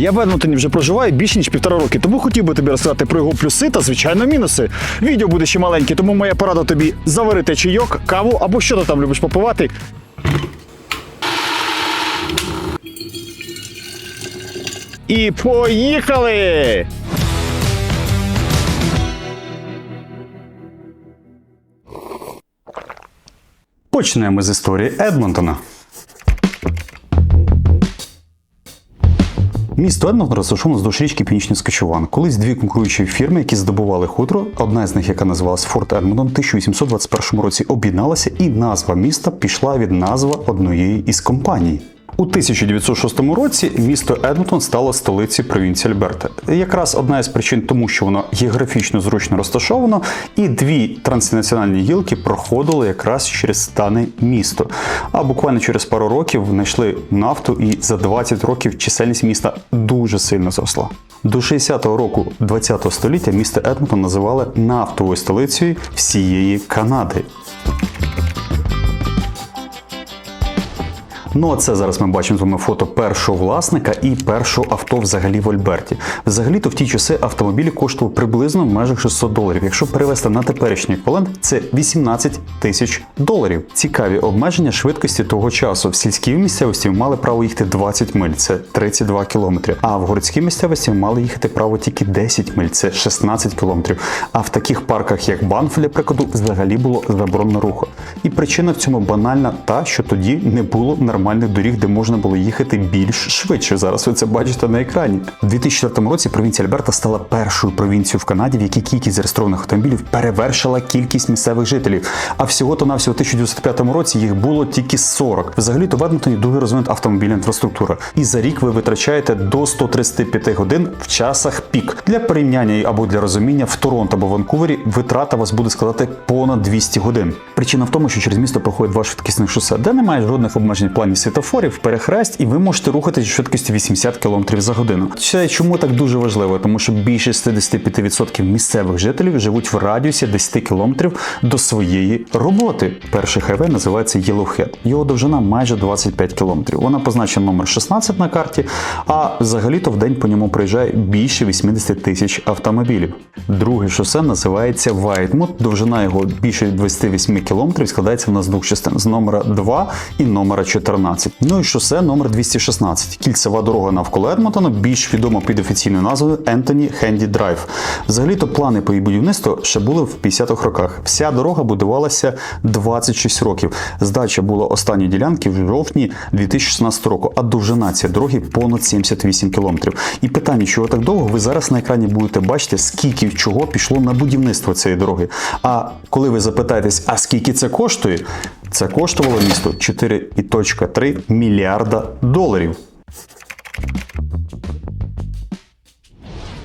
Я в Едмонтоні вже проживаю більше ніж півтора роки, тому хотів би тобі розказати про його плюси та звичайно мінуси. Відео буде ще маленьке, тому моя порада тобі заварити чайок, каву або що ти там любиш попивати. І поїхали! Почнемо з історії Едмонтона. Місто Едмонтон розташовано вздовж річки Північний Скачуван. Колись дві конкуруючі фірми, які здобували хутро, одна з них, яка називалась Форт Едмонтон, в 1821 році об'єдналася, і назва міста пішла від назви однієї із компаній. У 1906 році місто Едмонтон стало столицею провінції Альберта. Якраз одна із причин тому, що воно географічно зручно розташовано, і дві транснаціональні гілки проходили якраз через дане місто. А буквально через пару років знайшли нафту, і за 20 років чисельність міста дуже сильно зросла. До 60-го року 20-го століття місто Едмонтон називали нафтовою столицею всієї Канади. Ну а це зараз ми бачимо з вами фото першого власника і першого авто взагалі в Альберті. Взагалі-то в ті часи автомобілі коштували приблизно в межах 600 доларів. Якщо перевести на теперішній еквівалент, це 18 тисяч доларів. Цікаві обмеження швидкості того часу. В сільській місцевості мали право їхати 20 миль, це 32 кілометри. А в городській місцевості мали їхати право тільки 10 миль, це 16 кілометрів. А в таких парках, як Банф, для прикладу, взагалі було заборонено руху. І причина в цьому банальна та, що тоді не було нормальних доріг, де можна було їхати більш швидше. Зараз ви це бачите на екрані. У 2004 році провінція Альберта стала першою провінцією в Канаді, в якій кількість зареєстрованих автомобілів перевершила кількість місцевих жителів. А всього то навсього у 1905 році їх було тільки 40. Взагалі то в Едмонтоні дуже розвинута автомобільна інфраструктура. І за рік ви витрачаєте до 135 годин в часах пік. Для порівняння або для розуміння в Торонто або Ванкувері витрата вас буде складати понад 200 годин. Причина в тому, що через місто проходить два швидкісне шосе, де немає жодних обмежень в плані світофорів, перехресть, і ви можете рухатися швидкістю 80 км за годину. Це чому так дуже важливо? Тому що більше 65% місцевих жителів живуть в радіусі 10 км до своєї роботи. Перший хайвей називається Yellowhead. Його довжина майже 25 км. Вона позначена номер 16 на карті, а взагалі-то в день по ньому проїжджає більше 80 тисяч автомобілів. Друге шосе називається Вайтмут. Довжина його більше 28 км складається в нас з двох частин з номера 2 і номера 14. Ну і шосе номер 216. Кільцева дорога навколо Едмонтона, більш відома під офіційною назвою Ентоні Хенді Драйв. Взагалі-то плани по її будівництву ще були в 50-х роках. Вся дорога будувалася 26 років. Здача була останньої ділянки в жовтні 2016 року, а довжина цієї дороги понад 78 кілометрів. І питання, чого так довго, ви зараз на екрані будете бачити, скільки чого пішло на будівництво цієї дороги. А коли ви запитаєтесь, а скільки це коштує, це коштувало місту 4,3 мільярда доларів.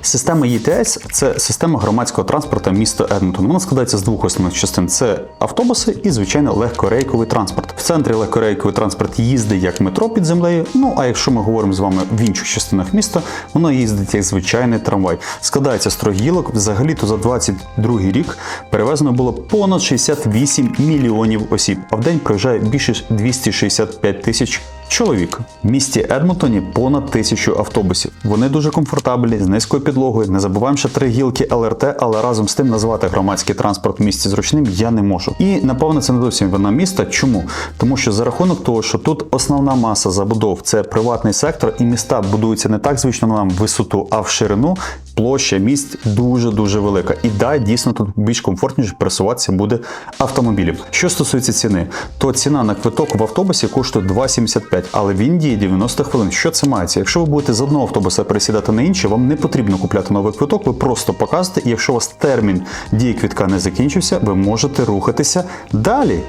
Система ETS – це система громадського транспорту міста Едмонтон. Вона складається з двох основних частин: це автобуси і, звичайно, легкорейковий транспорт. В центрі легкорейковий транспорт їздить як метро під землею. Ну а якщо ми говоримо з вами в інших частинах міста, воно їздить як звичайний трамвай. Складається з трьох гілок. Взагалі-то за 22 рік перевезено було понад 68 мільйонів осіб, а в день проїжджає більше 265 тисяч чоловік. В місті Едмонтоні понад тисячу автобусів. Вони дуже комфортабельні, з низькою підлогою. Не забуваємо ще три гілки ЛРТ, але разом з тим назвати громадський транспорт в місті зручним я не можу. І напевно це не зовсім вина міста. Чому? Тому що за рахунок того, що тут основна маса забудов це приватний сектор, і міста будуються не так звично нам висоту, а в ширину. Площа місць дуже дуже велика. І да, дійсно тут більш комфортніше пересуватися буде автомобілів. Що стосується ціни, то ціна на квиток в автобусі коштує 2,75, але він діє 90 хвилин. Що це мається? Якщо ви будете з одного автобуса пересідати на інший, вам не потрібно купляти новий квиток, ви просто показуєте, і якщо у вас термін дії квитка не закінчився, ви можете рухатися далі.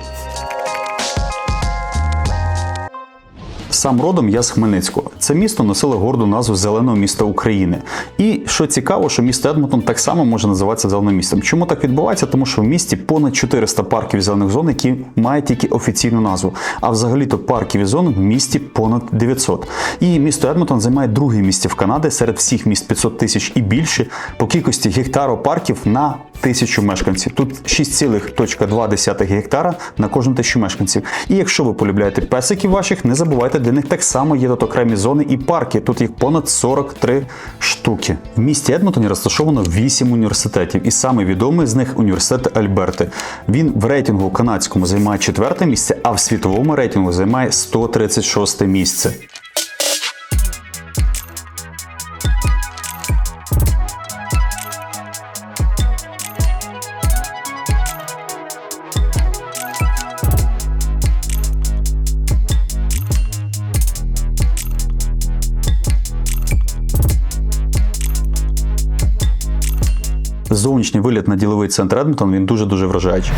Сам родом я з Хмельницького. Це місто носило горду назву Зеленого міста України. І що цікаво, що місто Едмонтон так само може називатися зеленим містом. Чому так відбувається? Тому що в місті понад 400 парків зелених зон, які мають тільки офіційну назву. А взагалі-то парків і зон в місті понад 900. І місто Едмонтон займає друге місце в Канаді серед всіх міст 500 тисяч і більше по кількості гектару парків на тисячу мешканців. Тут 6,2 гектара на кожну тисячу мешканців. І якщо ви полюбляєте песиків ваших, не забувайте, для них так само є тут окремі зони і парки. Тут їх понад 43 штуки. В місті Едмонтоні розташовано 8 університетів, і саме відомий з них університет Альберти. Він в рейтингу канадському займає четверте місце, а в світовому рейтингу займає 136 місце. Зовнішній вигляд на діловий центр Едмонтон він дуже дуже вражаючий.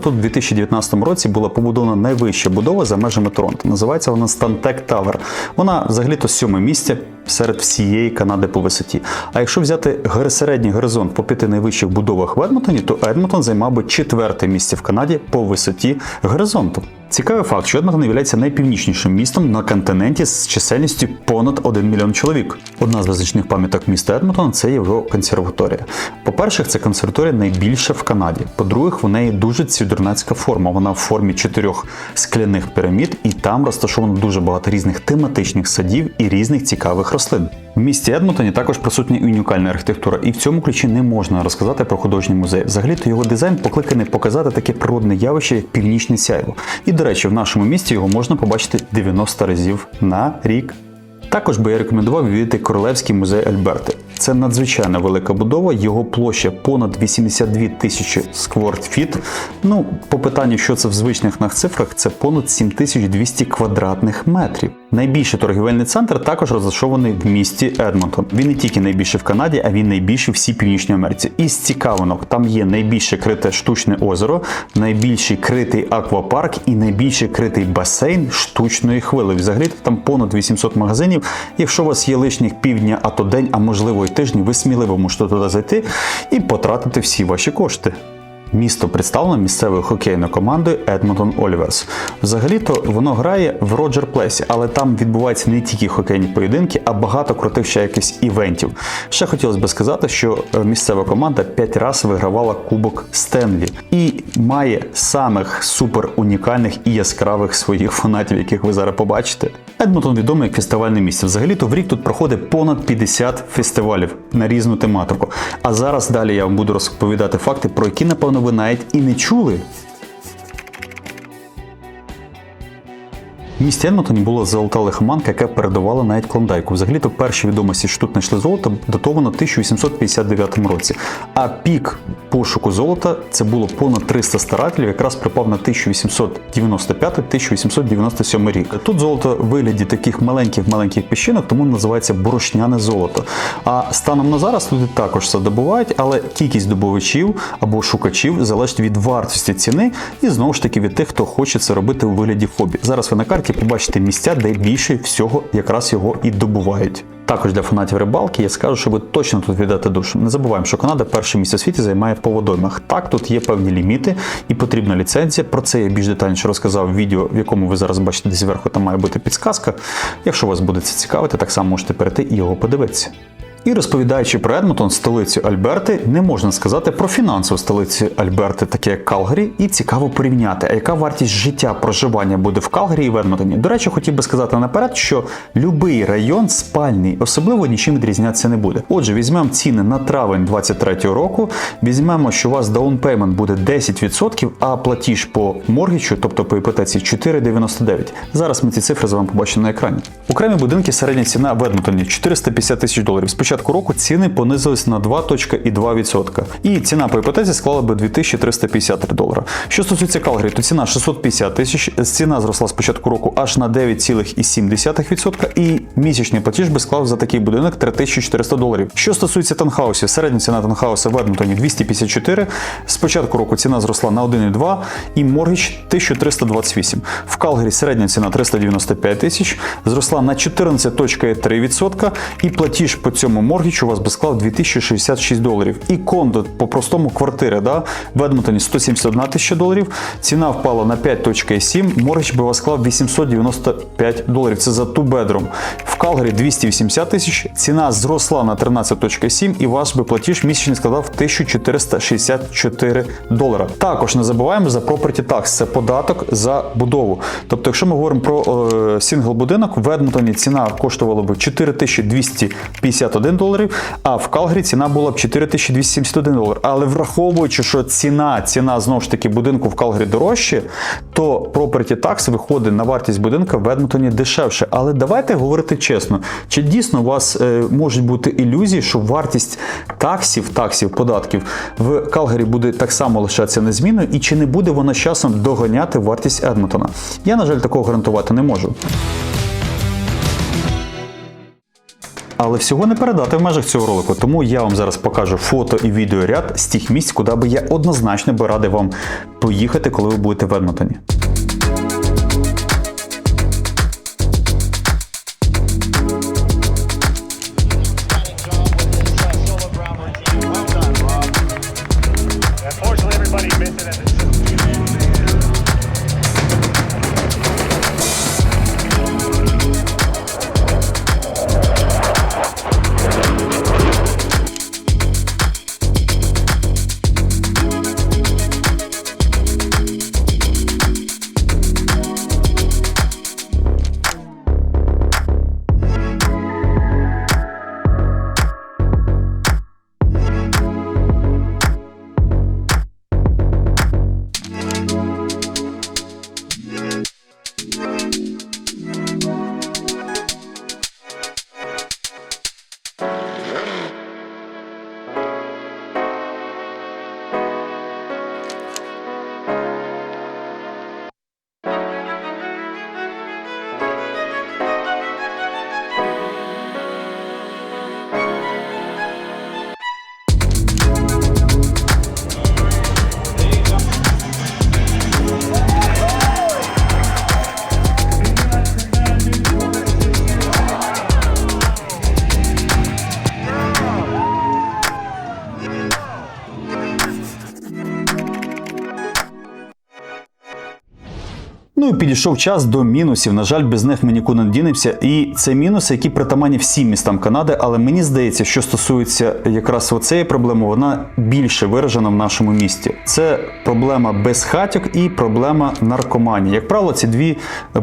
Тут в 2019 році була побудована найвища будова за межами Торонто. Називається вона Stantec Tower. Вона взагалі-то сьоме місце серед всієї Канади по висоті. А якщо взяти середній горизонт по п'яти найвищих будовах в Едмонтоні, то Едмонтон займав би четверте місце в Канаді по висоті горизонту. Цікавий факт, що Едмонтон є найпівнічнішим містом на континенті з чисельністю понад 1 мільйон чоловік. Одна з визначних пам'яток міста Едмонтон це його консерваторія. По-перше, це консерваторія найбільша в Канаді. По-друге, в неї дуже цюдернацька форма. Вона в формі чотирьох скляних пірамід, і там розташовано дуже багато різних тематичних садів і різних цікавих рослин. В місті Едмонтоні також присутня унікальна архітектура, і в цьому ключі не можна розказати про художній музей. Взагалі-то його дизайн покликаний показати таке природне явище, як північне сяйво. І до речі, в нашому місті його можна побачити 90 разів на рік. Також би я рекомендував відвідати Королевський музей Альберти. Це надзвичайно велика будова, його площа понад 82 тисячі скворт-фіт. Ну, по питанню, що це в звичних нас цифрах, це понад 7200 квадратних метрів. Найбільший торгівельний центр також розташований в місті Едмонтон. Він не тільки найбільший в Канаді, а він найбільший в всій Північній Америці. І з цікавинок там є найбільше крите штучне озеро, найбільший критий аквапарк і найбільший критий басейн штучної хвили. Взагалі там понад 800 магазинів. Якщо у вас є лишніх півдня, а то день, а можливо й тиждень, ви сміливо можете туди зайти і потратити всі ваші кошти. Місто представлено місцевою хокейною командою Edmonton Oilers. Взагалі-то воно грає в Роджер Плесі, але там відбуваються не тільки хокейні поєдинки, а багато крутих ще якихось івентів. Ще хотілося б сказати, що е, місцева команда 5 разів вигравала Кубок Стенлі і має самих супер унікальних і яскравих своїх фанатів, яких ви зараз побачите. Едмонтон відомий як фестивальне місце. Взагалі-то в рік тут проходить понад 50 фестивалів на різну тематику. А зараз далі я вам буду розповідати факти, про які, напевно, ви навіть і не чули. В місті Едмонтоні була золота лихоманка, яка передавала навіть клондайку. Взагалі-то перші відомості, що тут знайшли золото, датовано 1859 році. А пік пошуку золота це було понад 300 старателів, якраз припав на 1895-1897 рік. Тут золото в вигляді таких маленьких-маленьких піщинок, тому називається борошняне золото. А станом на зараз туди також все добувають, але кількість добувачів або шукачів залежить від вартості ціни і знову ж таки від тих, хто хоче це робити у вигляді хобі. Зараз ви на карті побачите місця, де більше всього якраз його і добувають. Також для фанатів рибалки я скажу, що ви точно тут віддати душу. Не забуваємо, що Канада перше місце в світі займає по водоймах. Так, тут є певні ліміти і потрібна ліцензія. Про це я більш детальніше розказав в відео, в якому ви зараз бачите десь зверху, там має бути підсказка. Якщо вас буде це цікавити, так само можете перейти і його подивитися. І розповідаючи про Едмонтон, столицю Альберти, не можна сказати про фінансову столицю Альберти, таке як Калгарі, і цікаво порівняти, а яка вартість життя проживання буде в Калгарі і в Едмонтоні. До речі, хотів би сказати наперед, що будь-який район спальний особливо нічим відрізнятися не буде. Отже, візьмемо ціни на травень 23 року. Візьмемо, що у вас даунпеймент буде 10%, а платіж по моргічу, тобто по іпотеці, 4,99. Зараз ми ці цифри з вами побачимо на екрані. Окремі будинки середня ціна в Едмонтоні 450 тисяч доларів. Спочатку початку року ціни понизились на 2.2%. І ціна по іпотеці склала би 2353 долара. Що стосується Калгарі, то ціна 650 тисяч. Ціна зросла з початку року аж на 9,7%. І місячний платіж би склав за такий будинок 3400 доларів. Що стосується таунхаусів, середня ціна таунхауса в Едмонтоні 254. З початку року ціна зросла на 1,2 і моргіч 1328. В Калгарі середня ціна 395 тисяч, зросла на 14,3%, і платіж по цьому моргічу у вас би склав 2066 доларів. І кондо по простому квартири да, в Едмонтоні 171 тисяча доларів, ціна впала на 5,7, моргіч би вас склав 895 доларів. Це за ту bedroom. В Калгарі 280 тисяч, ціна зросла на 13,7 і ваш би платіж місячний складав 1464 долара. Також не забуваємо за property tax, це податок за будову. Тобто, якщо ми говоримо про е, сингл будинок, в Едмонтоні ціна коштувала б 4251 доларів, а в Калгарі ціна була б 4271 долар. Але враховуючи, що ціна, ціна знову ж таки будинку в Калгарі дорожче, то property tax виходить на вартість будинка в Едмонтоні дешевше. Але давайте говорити чесно, чи дійсно у вас е, можуть бути ілюзії, що вартість таксів, таксів, податків в Калгарі буде так само лишатися незмінною, і чи не буде вона з часом доганяти вартість Едмонтона? Я, на жаль, такого гарантувати не можу. Але всього не передати в межах цього ролику, тому я вам зараз покажу фото і відеоряд з тих місць, куди би я однозначно би радив вам поїхати, коли ви будете в Едмонтоні. Ну і підійшов час до мінусів. На жаль, без них ми нікуди не дінемося. І це мінуси, які притаманні всім містам Канади. Але мені здається, що стосується якраз оцеї проблеми, вона більше виражена в нашому місті. Це проблема безхатьок і проблема наркоманії. Як правило, ці дві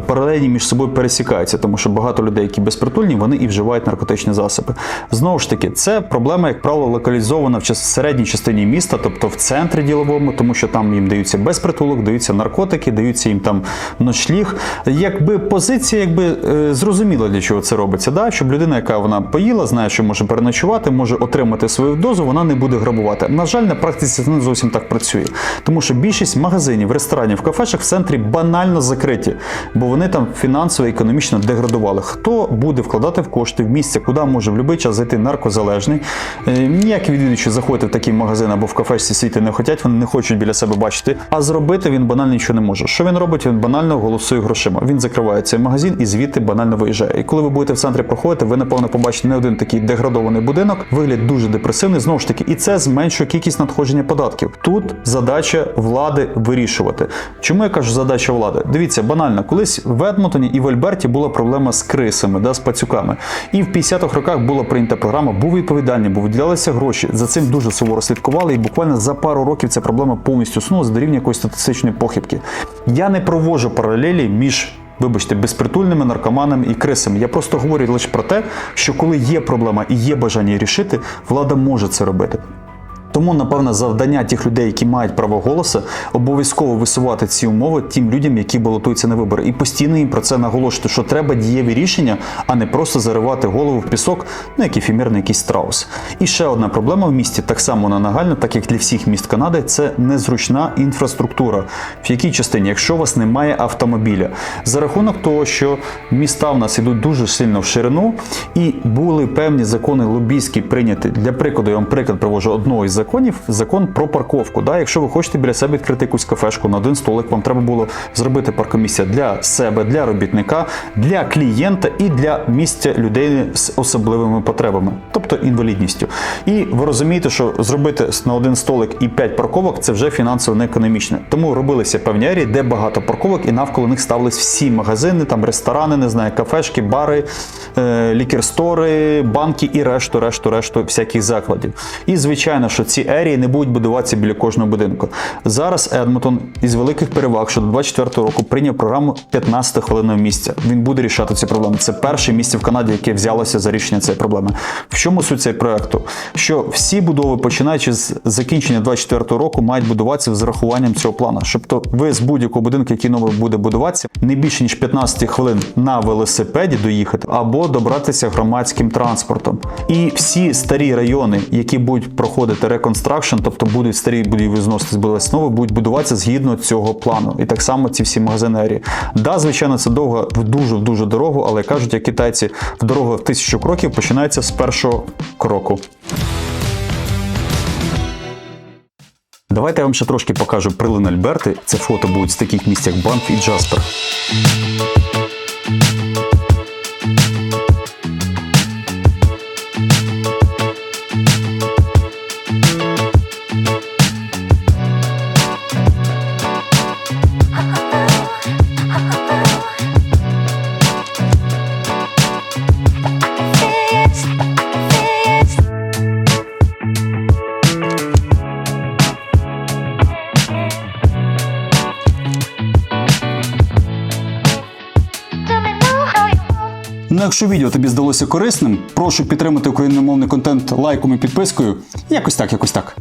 паралельні між собою пересікаються, тому що багато людей, які безпритульні, вони і вживають наркотичні засоби. Знову ж таки, це проблема, як правило, локалізована в середній частині міста, тобто в центрі діловому, тому що там їм даються безпритулок, даються наркотики, даються їм там ночліг. Якби позиція, якби е, зрозуміла, для чого це робиться, да? щоб людина, яка вона поїла, знає, що може переночувати, може отримати свою дозу, вона не буде грабувати. На жаль, на практиці це не зовсім так працює, тому що більшість магазинів, ресторанів, кафешок в центрі банально закриті, бо вони там фінансово економічно деградували. Хто буде вкладати в кошти в місце, куди може в будь-який час зайти наркозалежний? Е, Ніякі відвідувачі заходити в такий магазин або в кафешці сіти не хочуть, вони не хочуть біля себе бачити. А зробити він банально нічого не може. Що він робить? Він банально голосує грошима. Він закриває цей магазин і звідти банально виїжджає. І коли ви будете в центрі проходити, ви напевно побачите не один такий деградований будинок, вигляд дуже депресивний. Знову ж таки, і це зменшує кількість надходження податків. Тут задача влади вирішувати. Чому я кажу задача влади? Дивіться, банально, колись в Едмонтоні і в Альберті була проблема з крисами, да, з пацюками. І в 50-х роках була прийнята програма, був відповідальний, бо виділялися гроші. За цим дуже суворо слідкували, і буквально за пару років ця проблема повністю снулася до рівня якоїсь статистичної похибки. Я не проводжу паралелі між. Вибачте, безпритульними наркоманами і крисами. Я просто говорю лише про те, що коли є проблема і є бажання рішити, влада може це робити. Тому, напевно, завдання тих людей, які мають право голосу, обов'язково висувати ці умови тим людям, які балотуються на вибори, і постійно їм про це наголошувати, що треба дієві рішення, а не просто заривати голову в пісок, ну як ефемерний якийсь страус. І ще одна проблема в місті, так само вона нагальна, так як для всіх міст Канади, це незручна інфраструктура. В якій частині, якщо у вас немає автомобіля, за рахунок того, що міста в нас ідуть дуже сильно в ширину, і були певні закони лобійські прийняті. Для прикладу, я вам приклад привожу одного із законів: закон про парковку. Да? Якщо ви хочете біля себе відкрити якусь кафешку на один столик, вам треба було зробити паркомісця для себе, для робітника, для клієнта і для місця людей з особливими потребами, тобто інвалідністю. І ви розумієте, що зробити на один столик і 5 парковок це вже фінансово не економічно. Тому робилися певні ерії, де багато парковок, і навколо них ставились всі магазини, там ресторани, не знаю, кафешки, бари, е, лікерстори, банки і решту, решту, решту всяких закладів. І звичайно, що ці ерії не будуть будуватися біля кожного будинку. Зараз Едмонтон із великих переваг, що до 24 року прийняв програму 15 хвилинного місця. Він буде рішати ці проблеми. Це перше місце в Канаді, яке взялося за рішення цієї проблеми. В чому суть цього проекту? Що всі будови, починаючи з закінчення 24 року, мають будуватися з урахуванням цього плану. Тобто ви з будь-якого будинку, який новий буде будуватися, не більше ніж 15 хвилин на велосипеді доїхати або добратися громадським транспортом. І всі старі райони, які будуть проходити реконстракшн, тобто будуть старі будівлі зносити збудуватися знову, будуть будуватися згідно цього плану. І так само ці всі магазини ерії. Да, звичайно, це довго, дуже дуже дорого, але кажуть, як китайці, в дорога в тисячу кроків починається з першого кроку. Давайте я вам ще трошки покажу прилин Альберти. Це фото будуть з таких місць, як Банф і Джаспер. Якщо відео тобі здалося корисним, прошу підтримати україномовний контент лайком і підпискою. Якось так, якось так.